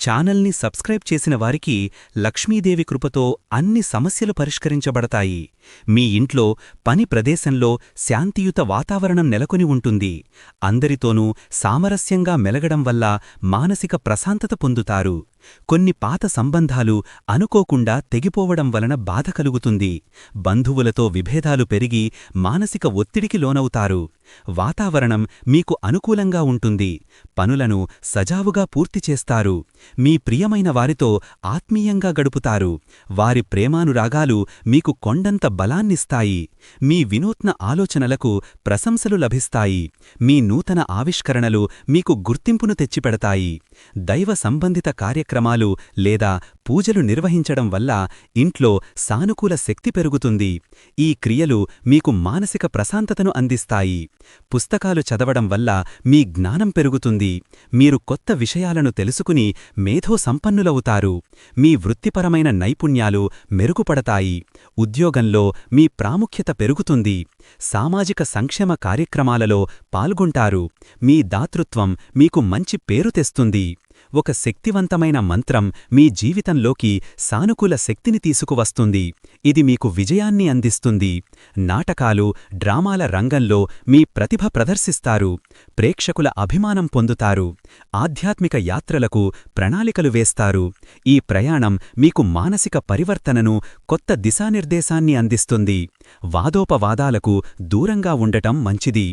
ఛానల్ని సబ్స్క్రైబ్ చేసిన వారికి లక్ష్మీదేవి కృపతో అన్ని సమస్యలు పరిష్కరించబడతాయి. మీ ఇంట్లో పని ప్రదేశంలో శాంతియుత వాతావరణం నెలకొని ఉంటుంది. అందరితోనూ సామరస్యంగా మెలగడం వల్ల మానసిక ప్రశాంతత పొందుతారు. కొన్ని పాత సంబంధాలు అనుకోకుండా తెగిపోవడం వలన బాధ కలుగుతుంది. బంధువులతో విభేదాలు పెరిగి మానసిక ఒత్తిడికి లోనవుతారు. వాతావరణం మీకు అనుకూలంగా ఉంటుంది. పనులను సజావుగా పూర్తి చేస్తారు. మీ ప్రియమైన వారితో ఆత్మీయంగా గడుపుతారు. వారి ప్రేమానురాగాలు మీకు కొండంత బలాన్నిస్తాయి. మీ వినూత్న ఆలోచనలకు ప్రశంసలు లభిస్తాయి. మీ నూతన ఆవిష్కరణలు మీకు గుర్తింపును తెచ్చిపెడతాయి. దైవ సంబంధిత కార్యక్రమాలు లేదా పూజలు నిర్వహించడం వల్ల ఇంట్లో సానుకూల శక్తి పెరుగుతుంది. ఈ క్రియలు మీకు మానసిక ప్రశాంతతను అందిస్తాయి. పుస్తకాలు చదవడం వల్ల మీ జ్ఞానం పెరుగుతుంది. మీరు కొత్త విషయాలను తెలుసుకుని మేధో సంపన్నులవుతారు మీ వృత్తిపరమైన నైపుణ్యాలు మెరుగుపడతాయి. ఉద్యోగంలో మీ ప్రాముఖ్యత పెరుగుతుంది. సామాజిక సంక్షేమ కార్యక్రమాలలో పాల్గొంటారు. మీ దాతృత్వం మీకు మంచి పేరు తెస్తుంది. ఒక శక్తివంతమైన మంత్రం మీ జీవితంలోకి సానుకూల శక్తిని తీసుకువస్తుంది. ఇది మీకు విజయాన్ని అందిస్తుంది. నాటకాలు డ్రామాల రంగంలో మీ ప్రతిభ ప్రదర్శిస్తారు. ప్రేక్షకుల అభిమానం పొందుతారు. ఆధ్యాత్మిక యాత్రలకు ప్రణాళికలు వేస్తారు. ఈ ప్రయాణం మీకు మానసిక పరివర్తనను కొత్త దిశానిర్దేశాన్ని అందిస్తుంది. వాదోపవాదాలకు దూరంగా ఉండటం మంచిది.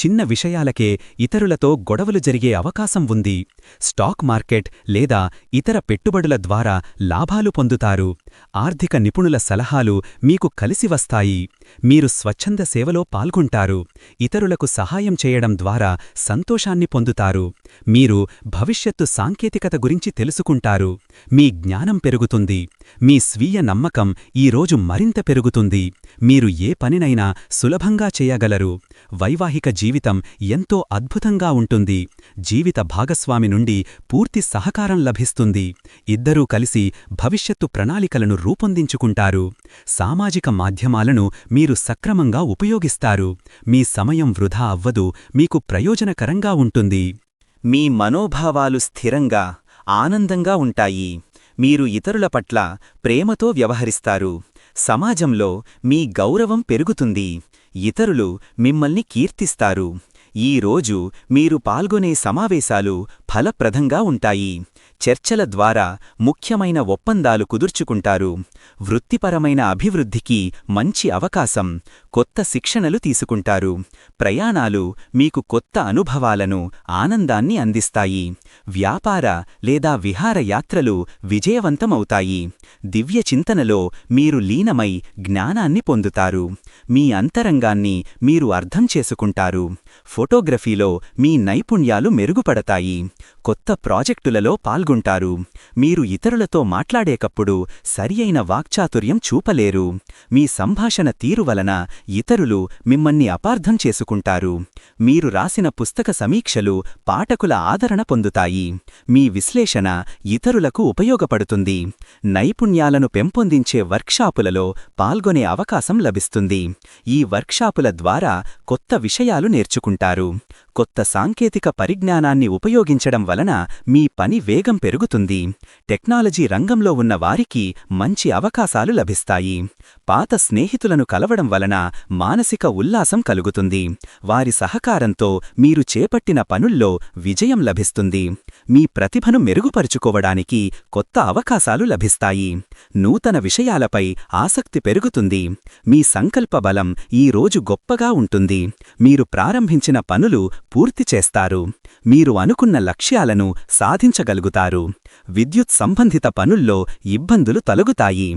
చిన్న విషయాలకే ఇతరులతో గొడవలు జరిగే అవకాశం ఉంది. స్టాక్ మార్కెట్ లేదా ఇతర పెట్టుబడుల ద్వారా లాభాలు పొందుతారు. ఆర్థిక నిపుణుల సలహాలు మీకు కలిసి వస్తాయి. మీరు స్వచ్ఛంద సేవలో పాల్గొంటారు. ఇతరులకు సహాయం చేయడం ద్వారా సంతోషాన్ని పొందుతారు. మీరు భవిష్యత్తు సాంకేతికత గురించి తెలుసుకుంటారు. మీ జ్ఞానం పెరుగుతుంది. మీ స్వీయ నమ్మకం ఈరోజు మరింత పెరుగుతుంది. మీరు ఏ పనినైనా సులభంగా చేయగలరు. వైవాహిక జీవితం ఎంతో అద్భుతంగా ఉంటుంది. జీవిత భాగస్వామి నుండి పూర్తి సహకారం లభిస్తుంది. ఇద్దరూ కలిసి భవిష్యత్తు ప్రణాళికలను రూపొందించుకుంటారు. సామాజిక మాధ్యమాలను మీరు సక్రమంగా ఉపయోగిస్తారు. మీ సమయం వృధా అవ్వదు. మీకు ప్రయోజనకరంగా ఉంటుంది. మీ మనోభావాలు స్థిరంగా ఆనందంగా ఉంటాయి. మీరు ఇతరుల పట్ల ప్రేమతో వ్యవహరిస్తారు. సమాజంలో మీ గౌరవం పెరుగుతుంది. ఇతరులు మిమ్మల్ని కీర్తిస్తారు. ఈ రోజు మీరు పాల్గొనే సమావేశాలు ఫలప్రదంగా ఉంటాయి. చర్చల ద్వారా ముఖ్యమైన ఒప్పందాలు కుదుర్చుకుంటారు. వృత్తిపరమైన అభివృద్ధికి మంచి అవకాశం కొత్త శిక్షణలు తీసుకుంటారు. ప్రయాణాలు మీకు కొత్త అనుభవాలను ఆనందాన్ని అందిస్తాయి. వ్యాపార లేదా విహారయాత్రలు విజయవంతమవుతాయి. దివ్య చింతనలో మీరు లీనమై జ్ఞానాన్ని పొందుతారు. మీ అంతరంగాన్ని మీరు అర్థం చేసుకుంటారు. ఫోటోగ్రఫీలో మీ నైపుణ్యాలు మెరుగుపడతాయి. కొత్త ప్రాజెక్టులలో పాల్గొంటారు. మీరు ఇతరులతో మాట్లాడేకప్పుడు సరియైన వాక్చాతుర్యం చూపలేరు. మీ సంభాషణ తీరు వలన ఇతరులు మిమ్మల్ని అపార్థం చేసుకుంటారు. మీరు రాసిన పుస్తక సమీక్షలు పాఠకుల ఆదరణ పొందుతాయి. మీ విశ్లేషణ ఇతరులకు ఉపయోగపడుతుంది. నైపుణ్యాలను పెంపొందించే వర్క్షాపులలో పాల్గొనే అవకాశం లభిస్తుంది. ఈ వర్క్షాపుల ద్వారా కొత్త విషయాలు నేర్చుకుంటారు. i కొత్త సాంకేతిక పరిజ్ఞానాన్ని ఉపయోగించడం వలన మీ పని వేగం పెరుగుతుంది. టెక్నాలజీ రంగంలో ఉన్న వారికి మంచి అవకాశాలు లభిస్తాయి. పాత స్నేహితులను కలవడం వలన మానసిక ఉల్లాసం కలుగుతుంది. వారి సహకారంతో మీరు చేపట్టిన పనుల్లో విజయం లభిస్తుంది. మీ ప్రతిభను మెరుగుపరుచుకోవడానికి కొత్త అవకాశాలు లభిస్తాయి. నూతన విషయాలపై ఆసక్తి పెరుగుతుంది. మీ సంకల్ప బలం ఈ రోజు గొప్పగా ఉంటుంది. మీరు ప్రారంభించిన పనులు పూర్తి చేస్తారు. మీరు అనుకున్న లక్ష్యాలను సాధించగలుగుతారు. విద్యుత్ సంబంధిత పనుల్లో ఇబ్బందులు తొలగుతాయి.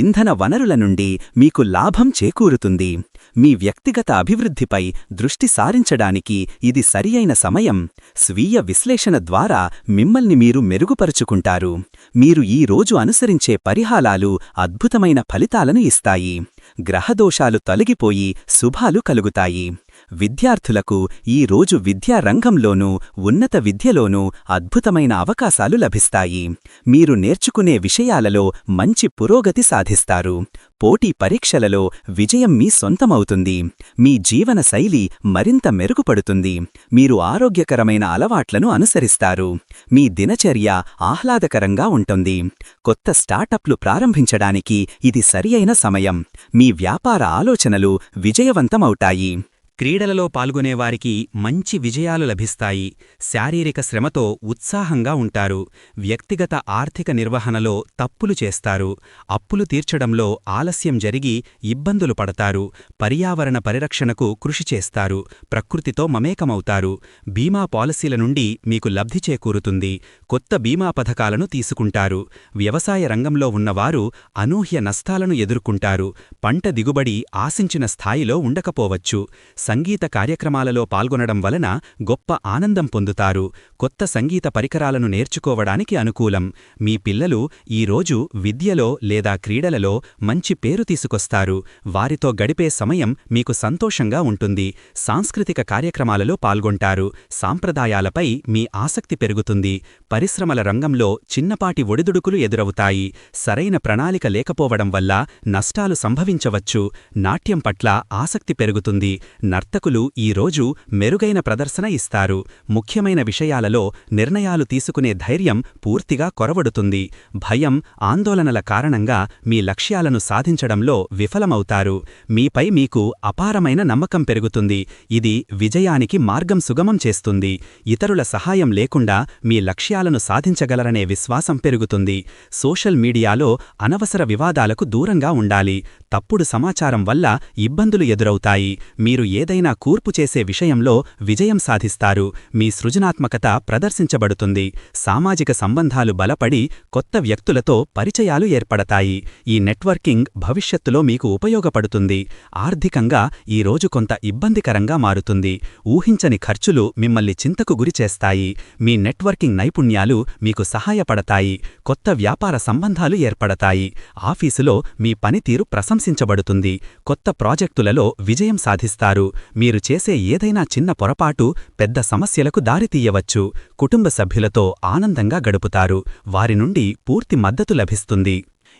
ఇంధన వనరుల నుండి మీకు లాభం చేకూరుతుంది. మీ వ్యక్తిగత అభివృద్ధిపై దృష్టి సారించడానికి ఇది సరియైన సమయం. స్వీయ విశ్లేషణ ద్వారా మిమ్మల్ని మీరు మెరుగుపరుచుకుంటారు. మీరు ఈ రోజు అనుసరించే పరిహారాలు అద్భుతమైన ఫలితాలను ఇస్తాయి. గ్రహదోషాలు తొలగిపోయి శుభాలు కలుగుతాయి. విద్యార్థులకు ఈ రోజు విద్యా రంగంలోనూ ఉన్నత విద్యలోనూ అద్భుతమైన అవకాశాలు లభిస్తాయి. మీరు నేర్చుకునే విషయాలలో మంచి పురోగతి సాధిస్తారు. పోటీ పరీక్షలలో విజయం మీ సొంతమవుతుంది. మీ జీవన శైలి మరింత మెరుగుపడుతుంది. మీరు ఆరోగ్యకరమైన అలవాట్లను అనుసరిస్తారు. మీ దినచర్య ఆహ్లాదకరంగా ఉంటుంది. కొత్త స్టార్టప్లు ప్రారంభించడానికి ఇది సరియైన సమయం. మీ వ్యాపార ఆలోచనలు విజయవంతమవుతాయి. క్రీడలలో పాల్గొనేవారికి మంచి విజయాలు లభిస్తాయి. శారీరక శ్రమతో ఉత్సాహంగా ఉంటారు. వ్యక్తిగత ఆర్థిక నిర్వహణలో తప్పులు చేస్తారు. అప్పులు తీర్చడంలో ఆలస్యం జరిగి ఇబ్బందులు పడతారు. పర్యావరణ పరిరక్షణకు కృషి చేస్తారు. ప్రకృతితో మమేకమవుతారు. బీమా పాలసీల నుండి మీకు లబ్ధి చేకూరుతుంది. కొత్త బీమా పథకాలను తీసుకుంటారు. వ్యవసాయ రంగంలో ఉన్నవారు అనూహ్య నష్టాలను ఎదుర్కొంటారు. పంట దిగుబడి ఆశించిన స్థాయిలో ఉండకపోవచ్చు. సంగీత కార్యక్రమాలలో పాల్గొనడం వలన గొప్ప ఆనందం పొందుతారు. కొత్త సంగీత పరికరాలను నేర్చుకోవడానికి అనుకూలం. మీ పిల్లలు ఈరోజు విద్యలో లేదా క్రీడలలో మంచి పేరు తీసుకొస్తారు. వారితో గడిపే సమయం మీకు సంతోషంగా ఉంటుంది. సాంస్కృతిక కార్యక్రమాలలో పాల్గొంటారు. సాంప్రదాయాలపై మీ ఆసక్తి పెరుగుతుంది. పరిశ్రమల రంగంలో చిన్నపాటి ఒడిదుడుకులు ఎదురవుతాయి. సరైన ప్రణాళిక లేకపోవడం వల్ల నష్టాలు సంభవించవచ్చు. నాట్యం పట్ల ఆసక్తి పెరుగుతుంది. నర్తకులు ఈ రోజు మెరుగైన ప్రదర్శన ఇస్తారు. ముఖ్యమైన విషయాలలో నిర్ణయాలు తీసుకునే ధైర్యం పూర్తిగా కొరవడుతుంది. భయం ఆందోళనల కారణంగా మీ లక్ష్యాలను సాధించడంలో విఫలమవుతారు. మీపై మీకు అపారమైన నమ్మకం పెరుగుతుంది. ఇది విజయానికి మార్గం సుగమం చేస్తుంది. ఇతరుల సహాయం లేకుండా మీ లక్ష్యాలను సాధించగలరనే విశ్వాసం పెరుగుతుంది. సోషల్ మీడియాలో అనవసర వివాదాలకు దూరంగా ఉండాలి. తప్పుడు సమాచారం వల్ల ఇబ్బందులు ఎదురవుతాయి. మీరు ఏదైనా కూర్పు చేసే విషయంలో విజయం సాధిస్తారు. మీ సృజనాత్మకత ప్రదర్శించబడుతుంది. సామాజిక సంబంధాలు బలపడి కొత్త వ్యక్తులతో పరిచయాలు ఏర్పడతాయి. ఈ నెట్వర్కింగ్ భవిష్యత్తులో మీకు ఉపయోగపడుతుంది. ఆర్థికంగా ఈ రోజు కొంత ఇబ్బందికరంగా మారుతుంది. ఊహించని ఖర్చులు మిమ్మల్ని చింతకు గురిచేస్తాయి మీ నెట్వర్కింగ్ నైపుణ్యాలు మీకు సహాయపడతాయి. కొత్త వ్యాపార సంబంధాలు ఏర్పడతాయి. ఆఫీసులో మీ పనితీరు ప్రశంసించబడుతుంది కొత్త ప్రాజెక్టులలో విజయం సాధిస్తారు. మీరు చేసే ఏదైనా చిన్న పొరపాటు పెద్ద సమస్యలకు దారితీయవచ్చు కుటుంబ సభ్యులతో ఆనందంగా గడుపుతారు. వారి నుండి పూర్తి మద్దతు లభిస్తుంది.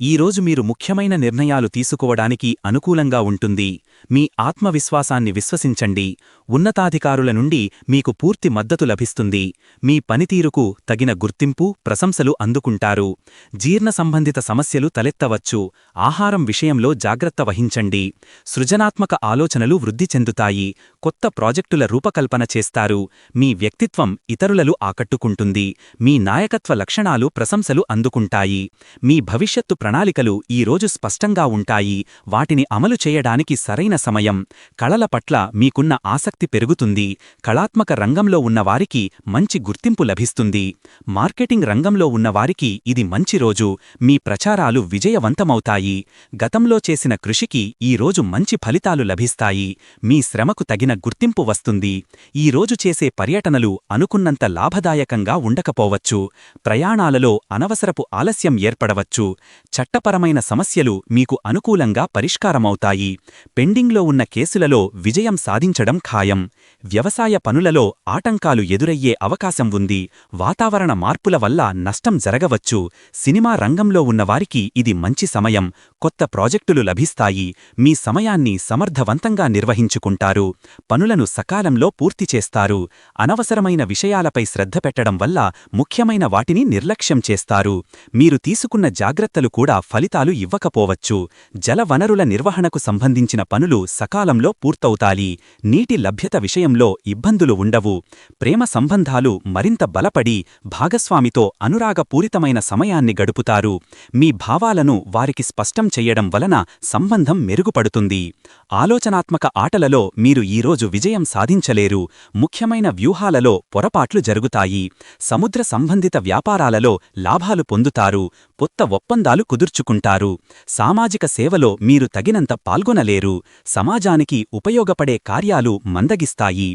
ఈరోజు మీరు ముఖ్యమైన నిర్ణయాలు తీసుకోవడానికి అనుకూలంగా ఉంటుంది. మీ ఆత్మవిశ్వాసాన్ని విశ్వసించండి. ఉన్నతాధికారుల నుండి మీకు పూర్తి మద్దతు లభిస్తుంది. మీ పనితీరుకు తగిన గుర్తింపు ప్రశంసలు అందుకుంటారు. జీర్ణ సంబంధిత సమస్యలు తలెత్తవచ్చు. ఆహారం విషయంలో జాగ్రత్త వహించండి. సృజనాత్మక ఆలోచనలు వృద్ధి చెందుతాయి. కొత్త ప్రాజెక్టుల రూపకల్పన చేస్తారు. మీ వ్యక్తిత్వం ఇతరులను ఆకట్టుకుంటుంది. మీ నాయకత్వ లక్షణాలు ప్రశంసలు అందుకుంటాయి. మీ భవిష్యత్తు ప్రణాళికలు ఈరోజు స్పష్టంగా ఉంటాయి. వాటిని అమలు చేయడానికి సరైన సమయం. కళల పట్ల మీకున్న ఆసక్తి పెరుగుతుంది. కళాత్మక రంగంలో ఉన్నవారికి మంచి గుర్తింపు లభిస్తుంది. మార్కెటింగ్ రంగంలో ఉన్నవారికి ఇది మంచి రోజు. మీ ప్రచారాలు విజయవంతమవుతాయి. గతంలో చేసిన కృషికి ఈరోజు మంచి ఫలితాలు లభిస్తాయి. మీ శ్రమకు తగిన గుర్తింపు వస్తుంది. ఈరోజు చేసే పర్యటనలు అనుకున్నంత లాభదాయకంగా ఉండకపోవచ్చు. ప్రయాణాలలో అనవసరపు ఆలస్యం ఏర్పడవచ్చు. చట్టపరమైన సమస్యలు మీకు అనుకూలంగా పరిష్కారమవుతాయి. పెండింగ్లో ఉన్న కేసులలో విజయం సాధించడం ఖాయం. వ్యవసాయ పనులలో ఆటంకాలు ఎదురయ్యే అవకాశం ఉంది. వాతావరణ మార్పుల వల్ల నష్టం జరగవచ్చు. సినిమా రంగంలో ఉన్నవారికి ఇది మంచి సమయం. కొత్త ప్రాజెక్టులు లభిస్తాయి. మీ సమయాన్ని సమర్థవంతంగా నిర్వహించుకుంటారు. పనులను సకాలంలో పూర్తి చేస్తారు. అనవసరమైన విషయాలపై శ్రద్ధ పెట్టడం వల్ల ముఖ్యమైన వాటిని నిర్లక్ష్యం చేస్తారు. మీరు తీసుకున్న జాగ్రత్తలు కూడా ఫలితాలు ఇవ్వకపోవచ్చు. జలవనరుల నిర్వహణకు సంబంధించిన పనులు సకాలంలో పూర్తవుతాయి. నీటి లభ్యత విషయంలో ఇబ్బందులు ఉండవు. ప్రేమ సంబంధాలు మరింత బలపడి భాగస్వామితో అనురాగపూరితమైన సమయాన్ని గడుపుతారు. మీ భావాలను వారికి స్పష్టం చెయ్యడం వలన సంబంధం మెరుగుపడుతుంది. ఆలోచనాత్మక ఆటలలో మీరు ఈరోజు విజయం సాధించలేరు. ముఖ్యమైన వ్యూహాలలో పొరపాట్లు జరుగుతాయి. సముద్ర సంబంధిత వ్యాపారాలలో లాభాలు పొందుతారు. కొత్త ఒప్పందాలు కుదుర్చుకుంటారు. సామాజిక సేవలో మీరు తగినంత పాల్గొనలేరు. సమాజానికి ఉపయోగపడే కార్యాలు మందగిస్తాయి.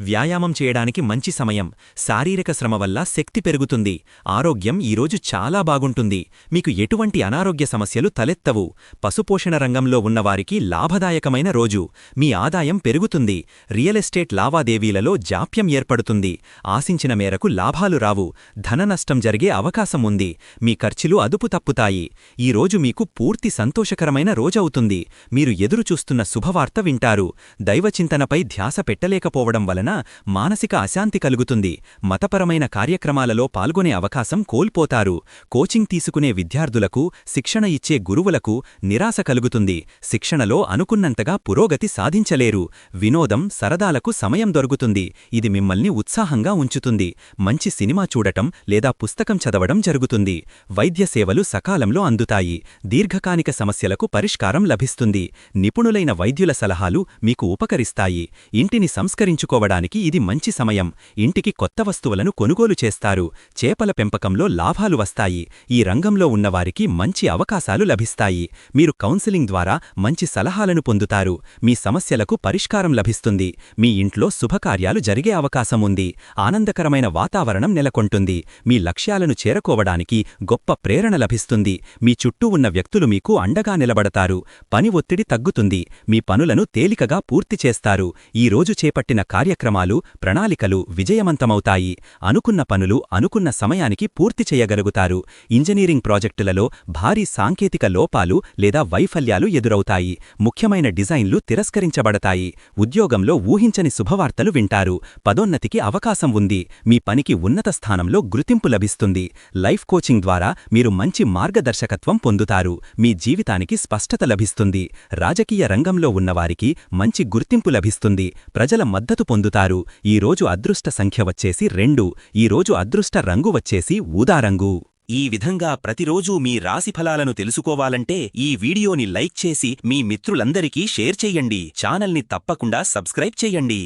వ్యాయామం చేయడానికి మంచి సమయం. శారీరక శ్రమ వల్ల శక్తి పెరుగుతుంది. ఆరోగ్యం ఈరోజు చాలా బాగుంటుంది. మీకు ఎటువంటి అనారోగ్య సమస్యలు తలెత్తవు. పశుపోషణ రంగంలో ఉన్నవారికి లాభదాయకమైన రోజు. మీ ఆదాయం పెరుగుతుంది. రియల్ ఎస్టేట్ లావాదేవీలలో జాప్యం ఏర్పడుతుంది. ఆశించిన మేరకు లాభాలు రావు. ధన నష్టం జరిగే అవకాశం ఉంది. మీ ఖర్చులు అదుపు తప్పుతాయి. ఈ రోజు మీకు పూర్తి సంతోషకరమైన రోజవుతుంది మీరు ఎదురుచూస్తున్న శుభవార్త వింటారు. దైవచింతనపై ధ్యాస పెట్టలేకపోవడం వలన మానసిక అశాంతి కలుగుతుంది. మతపరమైన కార్యక్రమాలలో పాల్గొనే అవకాశం కోల్పోతారు. కోచింగ్ తీసుకునే విద్యార్థులకు శిక్షణ ఇచ్చే గురువులకు నిరాశ కలుగుతుంది. శిక్షణలో అనుకున్నంతగా పురోగతి సాధించలేరు. వినోదం సరదాలకు సమయం దొరుకుతుంది. ఇది మిమ్మల్ని ఉత్సాహంగా ఉంచుతుంది. మంచి సినిమా చూడటం లేదా పుస్తకం చదవడం జరుగుతుంది. వైద్య సేవలు సకాలంలో అందుతాయి. దీర్ఘకాలిక సమస్యలకు పరిష్కారం లభిస్తుంది. నిపుణులైన వైద్యుల సలహాలు మీకు ఉపకరిస్తాయి. ఇంటిని సంస్కరించుకోవడానికి ఇది మంచి సమయం. ఇంటికి కొత్త వస్తువులను కొనుగోలు చేస్తారు. చేపల పెంపకంలో లాభాలు వస్తాయి. ఈ రంగంలో ఉన్నవారికి మంచి అవకాశాలు లభిస్తాయి. మీరు కౌన్సిలింగ్ ద్వారా మంచి సలహాలను పొందుతారు. మీ సమస్యలకు పరిష్కారం లభిస్తుంది. మీ ఇంట్లో శుభకార్యాలు జరిగే అవకాశం ఉంది. ఆనందకరమైన వాతావరణం నెలకొంటుంది. మీ లక్ష్యాలను చేరుకోవడానికి గొప్ప ప్రేరణ లభిస్తుంది. మీ చుట్టూ ఉన్న వ్యక్తులు మీకు అండగా నిలబడతారు. పని ఒత్తిడి తగ్గుతుంది. మీ పనులను తేలికగా పూర్తి చేస్తారు. ఈ రోజు చేపట్టిన కార్యక్రమాలు ప్రణాళికలు విజయవంతమవుతాయి. అనుకున్న పనులు అనుకున్న సమయానికి పూర్తి చేయగలుగుతారు. ఇంజనీరింగ్ ప్రాజెక్టులలో భారీ సాంకేతిక లోపాలు లేదా వైఫల్యాలు ఎదురవుతాయి. ముఖ్యమైన డిజైన్లు తిరస్కరించబడతాయి. ఉద్యోగంలో ఊహించని శుభవార్తలు వింటారు. పదోన్నతికి అవకాశం ఉంది. మీ పనికి ఉన్నత స్థానంలో గుర్తింపు లభిస్తుంది. లైఫ్ కోచింగ్ ద్వారా మీరు మంచి మార్గదర్శకత్వం పొందుతారు. మీ జీవితానికి స్పష్టత లభిస్తుంది. రాజకీయ రంగంలో ఉన్నవారికి మంచి గుర్తింపు లభిస్తుంది. ప్రజల మద్దతు పొందుతారు. ఈరోజు అదృష్ట సంఖ్య వచ్చేసి రెండు. ఈరోజు అదృష్ట రంగు వచ్చేసి ఊదారంగు ఈ విధంగా ప్రతిరోజూ మీ రాశిఫలాలను తెలుసుకోవాలంటే ఈ వీడియోని లైక్ చేసి మీ మిత్రులందరికీ షేర్ చెయ్యండి ఛానల్ని తప్పకుండా సబ్స్క్రైబ్ చెయ్యండి